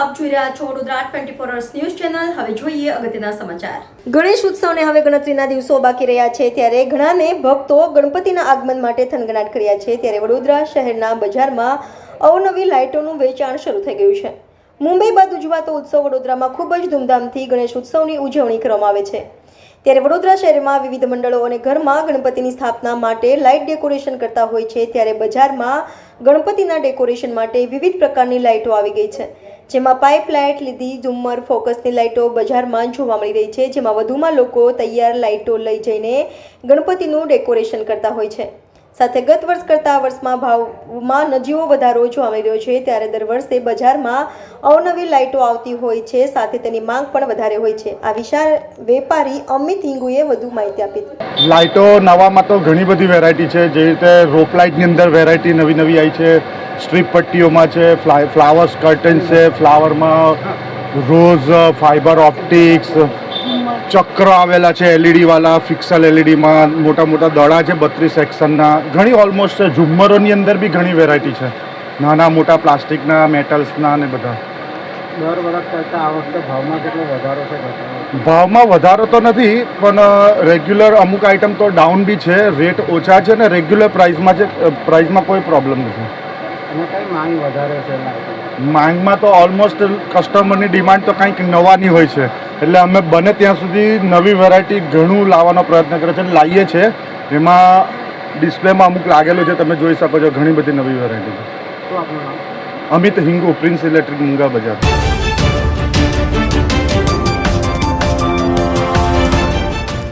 જોઈ રહ્યા છો Vadodara twenty four hours news channel હવે જોઈએ અગત્યના સમાચાર. ગણેશ ઉત્સવને હવે ગણતરીના દિવસો બાકી રહ્યા છે ત્યારે ઘણાને ભક્તો ગણપતિના આગમન માટે થનગનાટ કર્યા છે ત્યારે વડોદરા શહેરના બજારમાં અવનવી લાઇટોનું વેચાણ શરૂ થઈ ગયું છે. મુંબઈ બાદ ઉજવાતો ઉત્સવ વડોદરામાં ખૂબ જ ધૂમધામથી ગણેશ ઉત્સવની ઉજવણી કરવામાં આવે છે. ત્યારે વડોદરા શહેરમાં વિવિધ મંડળો અને ઘરમાં ગણપતિની સ્થાપના માટે લાઇટ ડેકોરેશન કરતા હોય છે ત્યારે બજારમાં ગણપતિના ડેકોરેશન માટે વિવિધ પ્રકારની લાઇટો આવી ગઈ છે. જેમાં પાઇપ લાઇટ લીધી ઝુમ્મર ફોકસની લાઇટો બજારમાં જોવા મળી રહી છે, જેમાં વધુમાં લોકો તૈયાર લાઇટો લઈ જઈને ગણપતિનું ડેકોરેશન કરતા હોય છે. સાથે ગત વર્ષ કરતાં આ વર્ષમાં ભાવમાં નજીવો વધારો જોવા મળી રહ્યો છે, ત્યારે દર વર્ષે બજારમાં અવનવી લાઇટો આવતી હોય છે, સાથે તેની માંગ પણ વધારે હોય છે. આ વિશાળ વેપારી અમિત હિંગુએ વધુ માહિતી આપી. લાઇટો નવામાં તો ઘણી બધી વેરાયટી છે, જે રીતે રોપ લાઇટની અંદર વેરાયટી નવી નવી આવી છે સ્ટ્રીપ પટ્ટીઓમાં છે ફ્લાય ફ્લાવર્સ કર્ટન્સ છે ફ્લાવરમાં રોઝ ફાઇબર ઓપ્ટિક્સ ચક્ર આવેલા છે એલઈડીવાળા ફિક્સલ એલઈડીમાં મોટા મોટા દડા છે બત્રીસ સેક્શનના ઘણી ઓલમોસ્ટ છે ઝુમ્મરોની અંદર બી ઘણી વેરાયટી છે. નાના મોટા પ્લાસ્ટિકના મેટલ્સના ને બધા. દર વર્ષ કરતાં આ વખતે ભાવમાં કેટલો વધારો છે ભાવમાં વધારો તો નથી પણ રેગ્યુલર અમુક આઇટમ તો ડાઉન બી છે રેટ ઓછા છે ને રેગ્યુલર પ્રાઇસમાં છે પ્રાઇસમાં કોઈ પ્રોબ્લેમ નથી. અને કઈ માંગ વધારે છે? માંગમાં તો ઓલમોસ્ટ કસ્ટમરની ડિમાન્ડ તો કંઈક નવાની હોય છે. એટલે અમે બને ત્યાં સુધી નવી વેરાયટી ઘણું લાવવાનો પ્રયત્ન કરે છે અને લાવીએ છીએ. એમાં ડિસ્પ્લેમાં અમુક લાગેલું છે તમે જોઈ શકો છો ઘણી બધી નવી વેરાયટી છે. અમિત હિંગુ પ્રિન્સ ઇલેક્ટ્રિક મુંગા બજાર.